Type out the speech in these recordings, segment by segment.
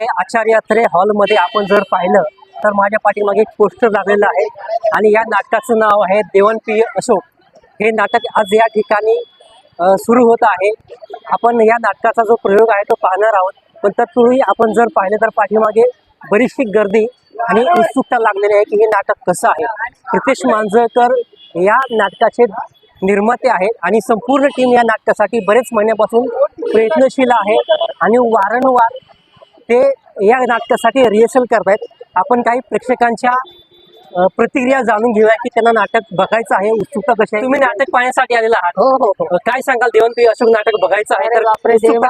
हे आचार्य अत्रे हॉलमध्ये आपण जर पाहिलं तर माझ्या पाठीमागे एक पोस्टर लागलेलं आहे. आणि या नाटकाचं नाव आहे देवनप्रिय अशोक. हे नाटक आज या ठिकाणी सुरू होत आहे. आपण या नाटकाचा जो प्रयोग आहे तो पाहणार आहोत. पण तत्पूर्वी आपण जर पाहिलं तर पाठीमागे बरीचशी गर्दी आणि उत्सुकता लागलेली आहे की हे नाटक कसं आहे. प्रितेश मांजळकर या नाटकाचे निर्माते आहेत आणि संपूर्ण टीम या नाटकासाठी बरेच महिन्यापासून प्रयत्नशील आहे. आणि वारंवार ते या नाटकासाठी रिहर्सल करतायत. आपण काही प्रेक्षकांच्या प्रतिक्रिया जाणून घेऊया की त्यांना नाटक बघायचं आहे उत्सुकता कशी आहे? तुम्ही नाटक पाहण्यासाठी आलेला आहात. हो हो हो. काय सांगाल? देवनप्रिय अशोक नाटक बघायचं आहे तर उत्सुकता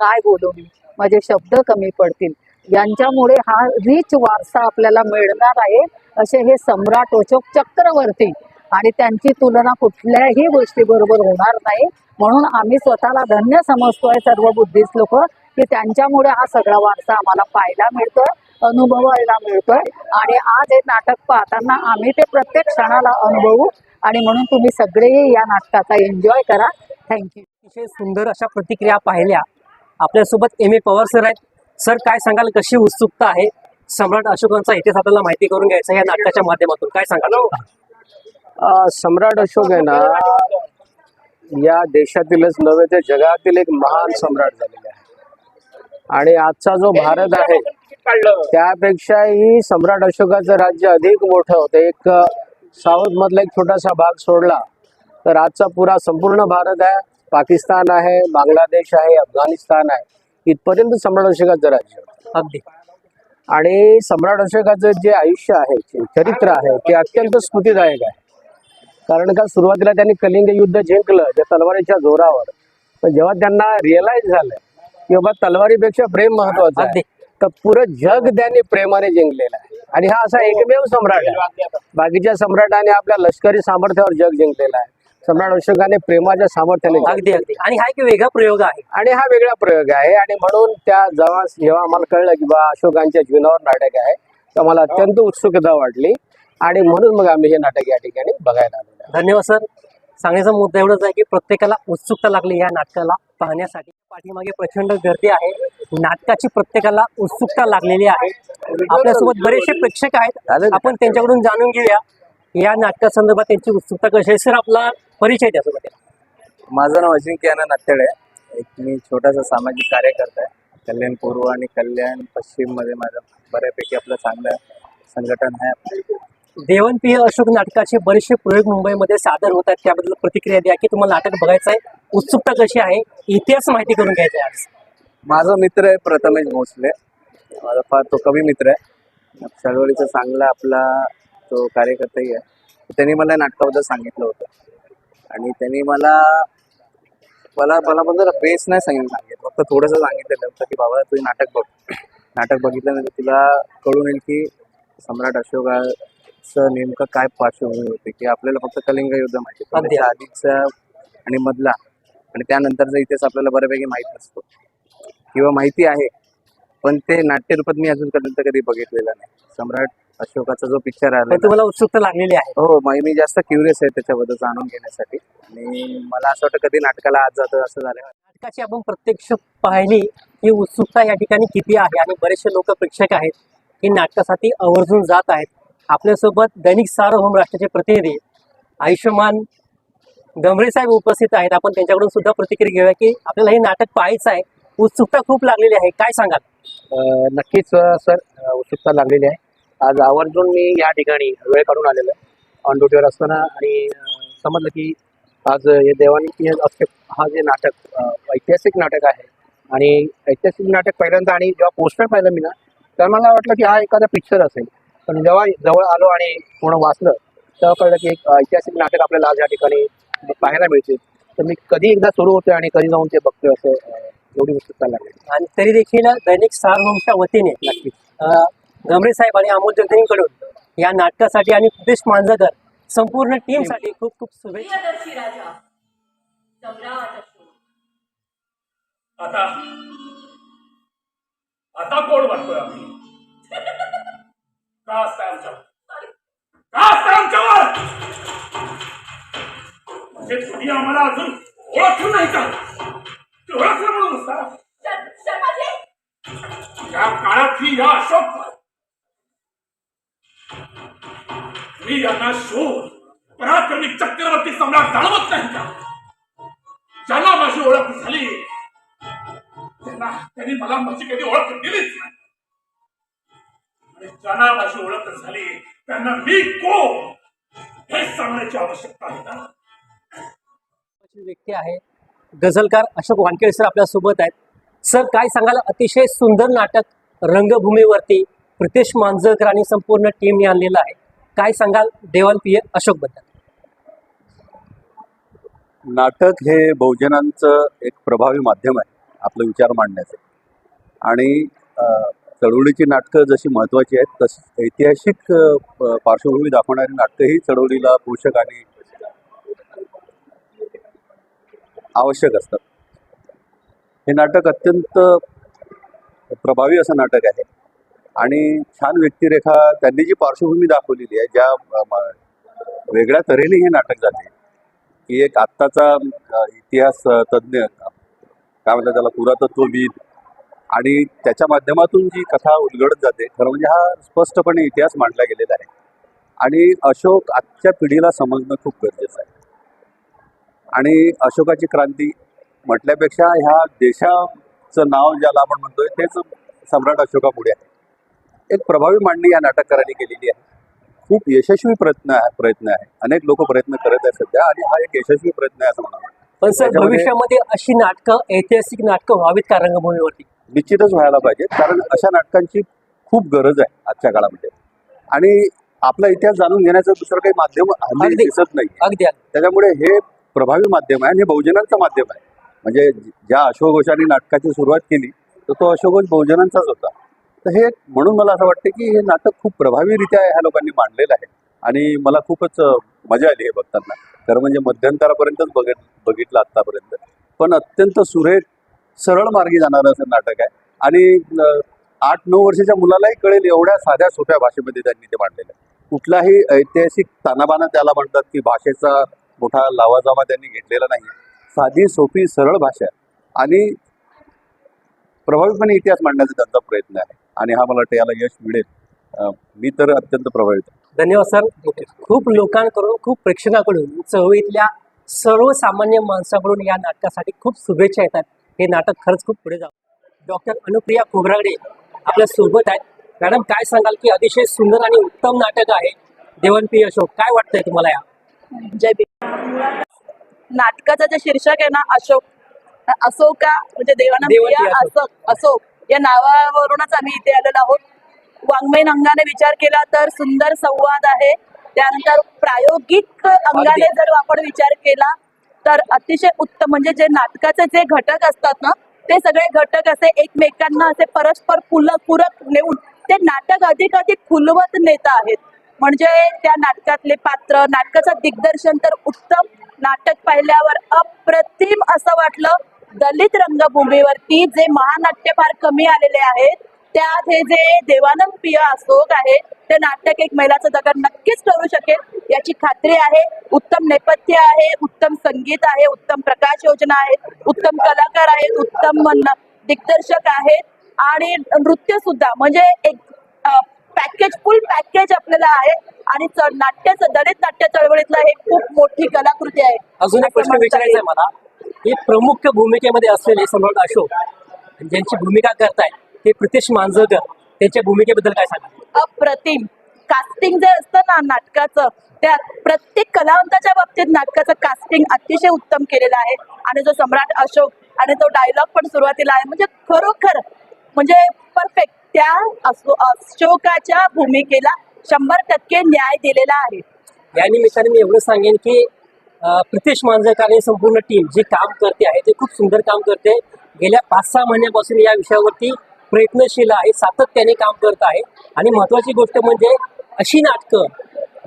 काय? बोलू मी? माझे शब्द कमी पडतील. यांच्यामुळे हा रिच वारसा आपल्याला मिळणार आहे असे हे सम्राट अशोक चक्रवर्ती. आणि त्यांची तुलना कुठल्याही गोष्टी बरोबर होणार नाही. म्हणून आम्ही स्वतःला धन्य समजतोय सर्व बुद्धिस्ट लोक. की त्यांच्यामुळे हा सगळा वारसा आम्हाला पाहायला मिळतोय अनुभवायला मिळतोय. आणि आज हे नाटक पाहताना आम्ही ते प्रत्येक क्षणाला अनुभवू आणि म्हणून तुम्ही सगळेही या नाटकाचा एन्जॉय करा. थँक्यू अतिशय सुंदर अशा प्रतिक्रिया पाहिल्या. आपल्यासोबत एम ए पवार सर आहेत. सर काय सांगाल? कशी उत्सुकता आहे? सम्राट अशोकांचा इतिहास आपल्याला माहिती करून घ्यायचा या नाटकाच्या माध्यमातून. काय सांगाल? सम्राट अशोक आहे ना या देशातीलच नव्हे तर जगातील एक महान सम्राट झालेले आहे. आणि आजचा जो भारत आहे त्यापेक्षाही सम्राट अशोकाचं राज्य अधिक मोठं होतं. एक साऊथ मधला एक छोटासा भाग सोडला तर आजचा पुरा संपूर्ण भारत आहे. पाकिस्तान आहे बांगलादेश आहे अफगाणिस्तान आहे. इथपर्यंत सम्राट अशोकाचं राज्य अगदी. आणि सम्राट अशोकाचं जे आयुष्य आहे चरित्र आहे ते अत्यंत स्मृतीदायक आहे. कारण का सुरुवातीला त्यांनी कलिंग युद्ध जिंकलं त्या तलवारीच्या जोरावर. पण जेव्हा त्यांना रिअलाइज झालं की बाबा तलवारीपेक्षा प्रेम महत्वाचं. आहे. तर पुरं जग त्यांनी प्रेमाने जिंकलेलं आहे. आणि हा असा एकमेव सम्राट आहे. बाकीच्या सम्राटाने आपल्या लष्करी सामर्थ्यावर जग जिंकलेलं आहे. सम्राट अशोकाने प्रेमाच्या सामर्थ्याने. अगदी अगदी. आणि हा एक वेगळा प्रयोग आहे. आणि हा वेगळा प्रयोग आहे. आणि म्हणून त्या जेव्हा जेव्हा आम्हाला कळलं की बा अशोकांच्या जीवनावर नाटक आहे तर मला अत्यंत उत्सुकता वाटली. आणि म्हणून मग आम्ही हे नाटक या ठिकाणी बघायला आहे. धन्यवाद सर. सांगण्याचा मुद्दा एवढाच आहे की प्रत्येकाला उत्सुकता लागली या नाटकाला पाहण्यासाठी. पाठीमागे प्रचंड गर्दी आहे. नाटकाची प्रत्येकाला उत्सुकता लागलेली आहे. आपल्यासोबत बरेचसे प्रेक्षक आहेत. आपण त्यांच्याकडून जाणून घेऊया या नाटकासंदर्भात त्यांची उत्सुकता कशी आहे. सर आपला परिचय त्यासोबत माझं नाव अजिंक्य नात्याळे आहे. एक मी छोटासा सामाजिक कार्यकर्ता आहे. कल्याण पूर्व आणि कल्याण पश्चिममध्ये माझं बऱ्यापैकी आपलं चांगलं संघटन आहे. देवनप्रिय अशोक नाटकाचे बरेचसे प्रयोग मुंबईमध्ये सादर होत आहेत. त्याबद्दल प्रतिक्रिया द्या की तुम्हाला नाटक बघायचं आहे उत्सुकता कशी आहे इतिहास माहिती करून घ्यायची आहे आज. माझा मित्र आहे प्रथमेश भोसले. माझा फार तो कवी मित्र आहे. चळवळीचा चांगला आपला तो कार्यकर्ताही आहे. त्यांनी मला नाटकाबद्दल सांगितलं होतं. आणि त्यांनी मला मला मला पण जरा बेस नाही सांगितलं. सांगितलं फक्त थोडंसं सांगितलेलं होतं. की बाबा तू नाटक बघ. नाटक बघितल्यानंतर तुला कळून येईल की सम्राट अशोकाचं नेमकं काय पार्श्वभूमी होती? की आपल्याला फक्त कलिंग युद्ध माहिती पण अगदी. त्याच्या आधीचा आणि मधला. आणि त्यानंतरचा इतिहास आपल्याला बऱ्यापैकी माहीत नसतो. किंवा माहिती आहे पण ते नाट्य रूपात मी अजूनपर्यंत कधी बघितलेलं नाही. सम्राट अशोकाचा जो पिक्चर आला पण तुम्हाला उत्सुकता लागलेली आहे. हो मग मी जास्त क्युरियस आहे त्याच्याबद्दल जाणून घेण्यासाठी. आणि मला असं वाटतं कधी नाटकाला आज जातं असं झालं. नाटकाची आपण प्रत्यक्ष पाहिली की उत्सुकता या ठिकाणी किती आहे? आणि बरेचसे लोक प्रेक्षक आहेत की नाटकासाठी आवर्जून जात आहेत. आपल्यासोबत दैनिक सार्वभौम राष्ट्राचे प्रतिनिधी आयुष्यमान गंभीर साहेब उपस्थित आहेत. आपण त्यांच्याकडून सुद्धा प्रतिक्रिया घेऊया की आपल्याला हे नाटक पाहायचं आहे. उत्सुकता खूप लागलेली आहे. काय सांगाल? नक्कीच सर उत्सुकता लागलेली आहे. आज आवर्जून मी या ठिकाणी वेळ काढून आलेलो आहे. ऑन ड्युटीवर असताना आणि समजलं की आज हे देवानी हा जे नाटक ऐतिहासिक नाटक आहे आणि ऐतिहासिक नाटक पहिल्यांदा आणि जेव्हा पोस्टर पाहिलं मी ना तर मला वाटलं की हा एखादा पिक्चर असेल. पण जेव्हा जवळ आलो आणि पूर्ण वाचलं तेव्हा कळलं की एक ऐतिहासिक नाटक आपल्याला आज या ठिकाणी पाहायला मिळते. तर मी कधी एकदा सुरू होते आणि कधी जाऊन ते बघतोय असं एवढी उत्सुकता लागली आणि तरी देखील दैनिक सार्वभौमच्या वतीने गंभीर साहेब आणि अमोल जगदींकडून या नाटकासाठी आणि प्रदेश मांजकर संपूर्ण टीमसाठी खूप खूप शुभेच्छा. आता आता कोण वाटतोय आम्ही? का असताय आमच्यावर? का असताय आमच्यावर? म्हणजे तुम्ही आम्हाला अजून ओळखलं नाही का? ते ओळखलं म्हणून असता त्या काळातही या अशोक मी यांना शोध पराक्रमी चक्रवर्ती सम्राट जाणवत नाही का? ज्यांना माझी ओळख झाली त्यांना त्यांनी मला माझी कधी ओळख दिलीच नाही. ज्यांना माझी ओळख झाली त्यांना मी कोण? हे सांगण्याची आवश्यकता आहे ना व्यक्ती आहे गझलकार अशोक वानखेडे सर आपल्यासोबत आहेत. सर काय सांगाल? अतिशय सुंदर नाटक रंगभूमीवरती प्रितेश मांजरकर आणि संपूर्ण टीमने आणलेलं आहे. काय सांगाल देवान पी अशोकबद्दल? नाटक हे बहुजनांचं एक प्रभावी माध्यम आहे आपले विचार मांडण्याचे. आणि चळवळीची नाटकं जशी महत्त्वाची आहेत तशी ऐतिहासिक पार्श्वभूमी दाखवणारी नाटकंही चळवळीला पोषक आणि आवश्यक असतात. हे नाटक अत्यंत प्रभावी असं नाटक आहे आणि छान व्यक्तिरेखा त्यांनी जी पार्श्वभूमी दाखवलेली आहे ज्या वेगळ्या तऱ्हेने हे नाटक झाले की एक आत्ताचा इतिहास तज्ज्ञ काय म्हणतात त्याला पुरातत्वविद आणि त्याच्या माध्यमातून जी कथा उलगडत जाते. खरं म्हणजे हा स्पष्टपणे इतिहास मांडला गेलेला आहे. आणि अशोक आजच्या पिढीला समजणं खूप गरजेचं आहे. आणि अशोकाची क्रांती म्हटल्यापेक्षा ह्या देशाचं नाव ज्याला आपण म्हणतोय तेच सम्राट अशोकापुढे आहे. एक प्रभावी मांडणी या नाटककारांनी केलेली आहे. खूप यशस्वी प्रयत्न आहे प्रयत्न आहे. अनेक लोक प्रयत्न करत आहेत सध्या आणि हा एक यशस्वी प्रयत्न आहे असं मला वाटतं. पण सर भविष्यामध्ये अशी नाटकं ऐतिहासिक नाटकं व्हावीत का रंगभूमीवरती निश्चितच व्हायला पाहिजे. कारण अशा नाटकांची खूप गरज आहे आजच्या काळामध्ये. आणि आपला इतिहास जाणून घेण्याचं दुसरं काही माध्यम हल्ली. दिसत नाही अगदी त्याच्यामुळे हे प्रभावी माध्यम आहे आणि हे बहुजनांचं माध्यम आहे. म्हणजे ज्या अशोकघोषांनी नाटकाची सुरुवात केली तर तो अशोकघोष बहुजनांचाच होता. तर हे म्हणून मला असं वाटतं की हे नाटक खूप प्रभावीरित्या ह्या लोकांनी मांडलेलं आहे. आणि मला खूपच मजा आली हे बघताना. खरं म्हणजे मध्यंतरापर्यंतच बघत बघितलं आत्तापर्यंत. पण अत्यंत सुरेख सरळ मार्गी जाणारं असं नाटक आहे. आणि आठ नऊ वर्षाच्या मुलालाही कळेल एवढ्या साध्या सोप्या भाषेमध्ये त्यांनी ते मांडलेलं आहे. कुठलाही ऐतिहासिक तानाबाना त्याला म्हणतात की भाषेचा मोठा लावाजावा त्यांनी घेतलेला नाही. साधी सोपी सरळ भाषा आणि प्रभावीपणे इतिहास मांडण्याचा त्यांचा प्रयत्न आहे. आणि हा मला वाटतं याला यश मिळेल. मी तर अत्यंत प्रभावित धन्यवाद सर. खूप लोकांकडून खूप प्रेक्षकाकडून चळवळीतल्या सर्वसामान्य माणसाकडून या नाटकासाठी खूप शुभेच्छा येतात. हे नाटक खरंच खूप पुढे जावं डॉक्टर अनुप्रिया खोबरागडे आपल्यासोबत आहेत. मॅडम काय सांगाल की अतिशय सुंदर आणि उत्तम नाटक आहे देवन पी अशोक. काय वाटतंय तुम्हाला या? जय नाटकाचं जे शीर्षक आहे ना अशोक अशोका म्हणजे अशोक. अशोक अशोक या नावावरूनच आम्ही इथे आलेलो आहोत. वाङ्मयीन अंगाने विचार केला तर सुंदर संवाद आहे. त्यानंतर प्रायोगिक अंगाने जर आपण विचार केला तर अतिशय उत्तम म्हणजे जे नाटकाचे जे घटक असतात ना ते सगळे घटक असे एकमेकांना असे परस्पर पुल पूरक नेऊन ते नाटक अधिक अधिक फुलवत नेत आहेत. म्हणजे त्या नाटकातले पात्र नाटकाचं दिग्दर्शन तर उत्तम नाटक पाहिल्यावर अप्रतिम असं वाटलं. दलित रंगभूमीवरती जे महानाट्य फार कमी आलेले आहेत त्यात हे जे देवानंद प्रिय अशोक आहे ते नाटक एक मैलाचं दगड नक्कीच करू शकेल. याची खात्री आहे उत्तम नेपथ्य आहे उत्तम संगीत आहे उत्तम प्रकाश योजना आहेत उत्तम कलाकार आहेत उत्तम दिग्दर्शक आहेत आणि नृत्य सुद्धा. म्हणजे एक पॅकेज फुल पॅकेज आपल्याला आहे आणि च- नाट्य दलित नाट्य चळवळीतलं हे खूप मोठी कलाकृती आहे. अजून एक प्रश्न विचारायचा आहे. मला. की प्रमुख भूमिकेमध्ये असलेले सम्राट अशोक ज्यांची भूमिका करतायत ते प्रितेश मांजरकर त्यांच्या भूमिकेबद्दल काय सांगा अप्रतिम. कास्टिंग जे असतं ना नाटकाचं त्यात प्रत्येक कलावंताच्या बाबतीत नाटकाचं कास्टिंग अतिशय उत्तम केलेलं आहे. आणि जो सम्राट अशोक आणि तो डायलॉग पण सुरुवातीला आहे. म्हणजे खरोखर म्हणजे परफेक्ट त्या अशो- अशोकाच्या भूमिकेला शंभर टक्के न्याय दिलेला आहे. या निमित्ताने मी एवढं सांगेन की प्रितेश मांजरकर आणि संपूर्ण टीम जी काम करते आहे ते खूप सुंदर काम करते. गेल्या पाच सहा महिन्यापासून या विषयावरती प्रयत्नशील आहे सातत्याने काम करत आहे. आणि महत्वाची गोष्ट म्हणजे अशी नाटकं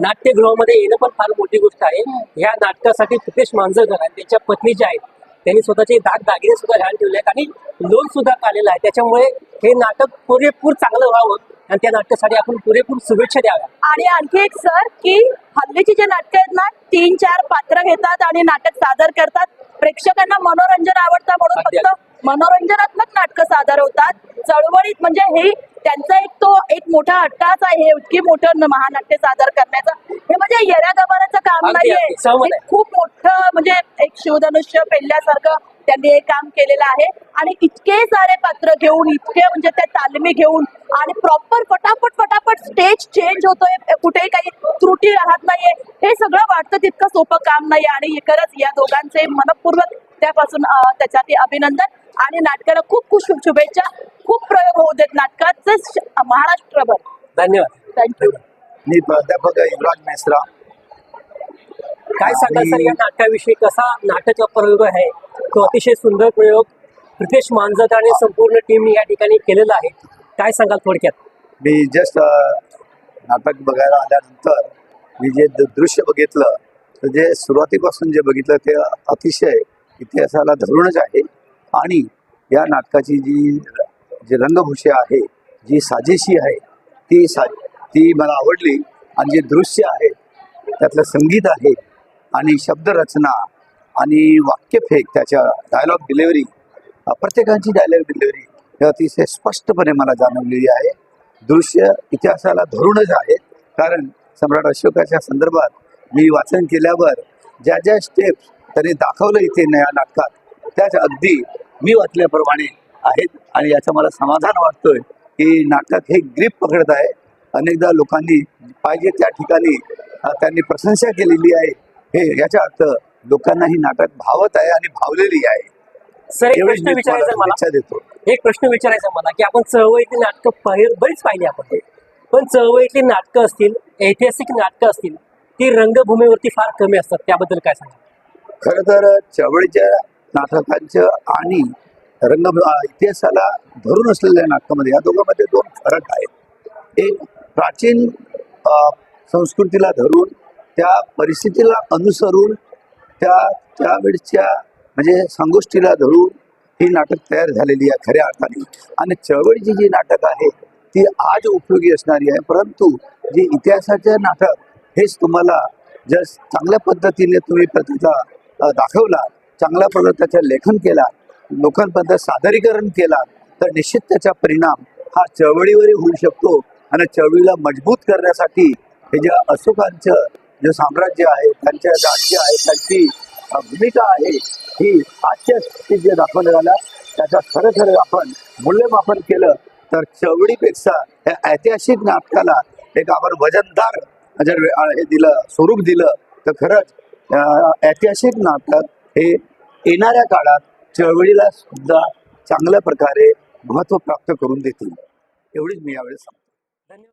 नाट्यगृहामध्ये येणं पण फार मोठी गोष्ट आहे. या नाटकासाठी प्रितेश मांजरकर आणि त्यांच्या पत्नी ज्या आहेत त्यांनी स्वतःचे दाग दागिने सुद्धा घालून ठेवले आहेत आणि लोन सुद्धा काढलेलं आहे. त्याच्यामुळे हे नाटक पुरेपूर चांगलं व्हावं आणि त्या नाटकासाठी आपण पुरेपूर शुभेच्छा द्याव्या. आणि आणखी एक सर की हल्लीची जे नाटकं आहेत ना तीन चार पात्र घेतात आणि नाटक सादर करतात. प्रेक्षकांना मनोरंजन आवडतं म्हणून फक्त मनोरंजनात्मक नाटकं सादर होतात. चळवळीत म्हणजे हे त्यांचा एक तो एक मोठा अट्टाच आहे इतकी मोठं महानाट्य सादर करण्याचं. हे म्हणजे येऱ्या गबाराचं काम नाहीये. खूप मोठं म्हणजे एक शिवधनुष्य पेलल्यासारखं त्यांनी हे काम केलेलं आहे. आणि इतके सारे पात्र घेऊन इतके म्हणजे त्या तालमी घेऊन आणि प्रॉपर फटाफट फटाफट स्टेज चेंज होतोय. कुठेही काही त्रुटी राहत नाहीये. हे सगळं वाटतं तितकं सोपं काम नाही आणि खरंच या दोघांचे मनपूर्वक त्यापासून अं, त्यासाठी अभिनंदन. आणि नाटकाला खूप खूप शुभेच्छा. खूप प्रयोग होऊ देत नाटकाचे श- महाराष्ट्रभर धन्यवाद. थँक्यू मी प्राध्यापक युवराज मेस्त्रा. काय सांगाल सर या नाटकाविषयी कसा नाटक प्रयोग आहे? तो अतिशय सुंदर प्रयोग प्रितेश मांजकर आणि संपूर्ण टीम या ठिकाणी केलेला आहे. काय सांगाल थोडक्यात? मी जस्ट नाटक बघायला आल्यानंतर मी जे दृश्य बघितलं तर जे सुरुवातीपासून जे बघितलं ते अतिशय इतिहासाला धरूनच आहे. आणि या नाटकाची जी जी रंगभूषा आहे जी साजेशी आहे ती सा ती मला आवडली आणि जे दृश्य आहे त्यातलं संगीत आहे आणि शब्दरचना आणि वाक्यफेक त्याच्या डायलॉग डिलिव्हरी प्रत्येकाची डायलॉग डिलिव्हरी हे अतिशय स्पष्टपणे मला जाणवलेली आहे. दृश्य इतिहासाला धरूनच आहे. कारण सम्राट अशोकाच्या संदर्भात मी वाचन केल्यावर ज्या ज्या स्टेप्स त्यांनी दाखवलं इथे या नाटकात त्याच अगदी मी वाचल्याप्रमाणे आहेत आणि याचं मला समाधान वाटतोय. की नाटक हे ग्रीप पकडत आहे. अनेकदा लोकांनी पाहिजे त्या ठिकाणी त्यांनी प्रशंसा केलेली आहे. हे याचा अर्थ लोकांना ही नाटक भावत आहे आणि भावलेली आहे. सर एक प्रश्न विचारायचा मला. देतो. एक प्रश्न विचारायचा मला की आपण चळवळीतली नाटकं पाहि- बरीच पाहिली आपण. पण चळवळीतली नाटकं असतील ऐतिहासिक नाटकं असतील ती रंगभूमीवरती फार कमी असतात. त्याबद्दल काय सांगा खरं तर चळवळीच्या नाटकांचं आणि रंग इतिहासाला धरून असलेल्या नाटकामध्ये या दोघांमध्ये दोन फरक आहेत. एक प्राचीन संस्कृतीला धरून त्या परिस्थितीला अनुसरून त्या त्यावेळच्या म्हणजे संगोष्टीला धरून ही नाटक तयार झालेली आहे खऱ्या अर्थाने. आणि चळवळीची जी नाटक आहे ती आज उपयोगी असणारी आहे. परंतु जी इतिहासाचे नाटक हेच तुम्हाला जर चांगल्या पद्धतीने तुम्ही प्रतिचा दाखवला चांगल्या पद्धतीचं लेखन केला लोकांपर्यंत सादरीकरण केला तर निश्चित त्याचा परिणाम हा चळवळीवरही होऊ शकतो. आणि चळवळीला मजबूत करण्यासाठी हे जे अशोकांचं जे साम्राज्य आहे त्यांच्या राज्य आहे त्यांची भूमिका आहे ही आजच्या स्थितीत जे दाखवलं झालं त्याचा खरं खरं आपण मूल्यमापन केलं तर चवडीपेक्षा या ऐतिहासिक नाटकाला एक आपण वजनदार जर हे दिलं स्वरूप दिलं तर खरंच ऐतिहासिक नाटक हे येणाऱ्या काळात चळवळीला सुद्धा चांगल्या प्रकारे महत्त्व प्राप्त करून देतील. एवढीच मी यावेळेस सांगतो.